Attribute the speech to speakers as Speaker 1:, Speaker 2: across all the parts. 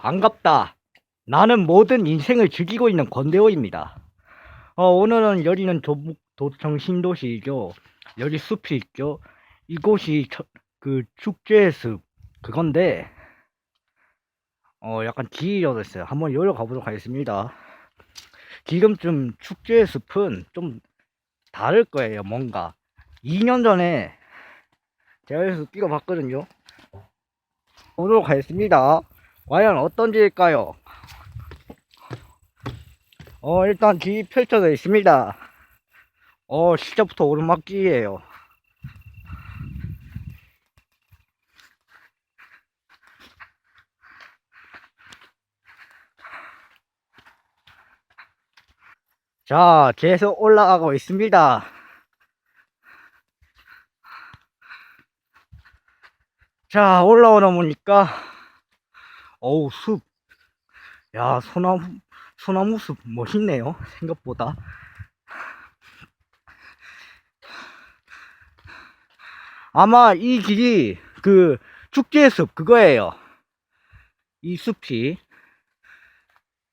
Speaker 1: 반갑다. 나는 모든 인생을 즐기고 있는 건대호입니다. 어, 오늘은 여기는 도청 신도시이죠. 여기 숲이 있죠. 이곳이 저- 그 축제의 숲 그건데 어 약간 길이 얻었어요. 한번 여기로 가보도록 하겠습니다. 지금쯤 축제의 숲은 좀 다를 거예요. 뭔가 2년 전에 제가 여기서 뛰어봤거든요. 보도록 하겠습니다. 과연 어떤 지일까요? 어, 일단 길이 펼쳐져 있습니다. 어, 시작부터 오르막길이에요. 자, 계속 올라가고 있습니다. 자, 올라오다 보니까, 어우, 숲. 야, 소나무, 소나무 숲 멋있네요. 생각보다. 아마 이 길이 그 축제의 숲 그거예요. 이 숲이.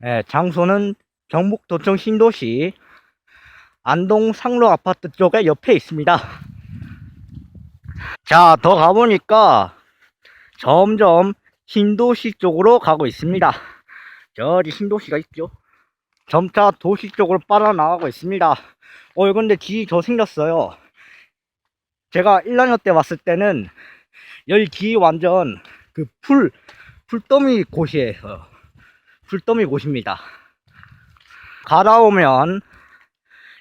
Speaker 1: 예, 장소는 경북 도청 신도시 안동 상로 아파트 쪽에 옆에 있습니다. 자, 더 가보니까 점점 신도시 쪽으로 가고 있습니다. 저기 신도시가 있죠. 점차 도시 쪽으로 빠져나가고 있습니다. 어, 근데 길이 더 생겼어요. 제가 1학년 때 왔을 때는 여기 길이 완전 그 풀, 풀더미 곳이에요. 풀더미 곳입니다. 가다 오면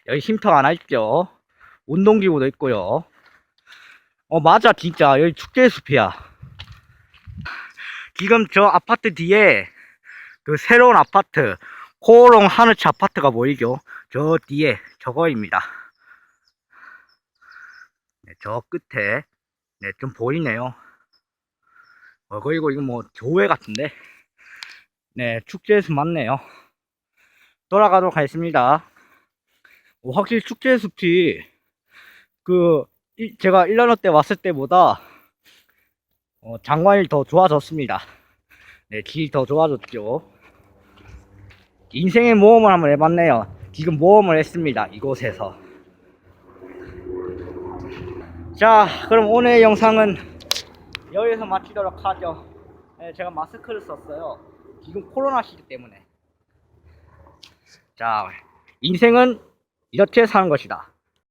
Speaker 1: 여기 쉼터 하나 있죠. 운동기구도 있고요. 어, 맞아, 진짜. 여기 축제의 숲이야. 지금 저 아파트 뒤에 그 새로운 아파트, 코오롱 하늘차 아파트가 보이죠? 저 뒤에 저거입니다. 네, 저 끝에, 네, 좀 보이네요. 어, 그리고 이거 뭐 교회 같은데? 네, 축제의 숲 맞네요. 돌아가도록 하겠습니다. 어, 확실히 축제의 숲이 그 이- 제가 1년호 때 왔을 때보다 어, 장관이 더 좋아졌습니다. 네, 길이 더 좋아졌죠. 인생의 모험을 한번 해봤네요. 지금 모험을 했습니다. 이곳에서. 자, 그럼 오늘의 영상은 여기서 마치도록 하죠. 네, 제가 마스크를 썼어요. 지금 코로나 시기 때문에. 자, 인생은 이렇게 사는 것이다.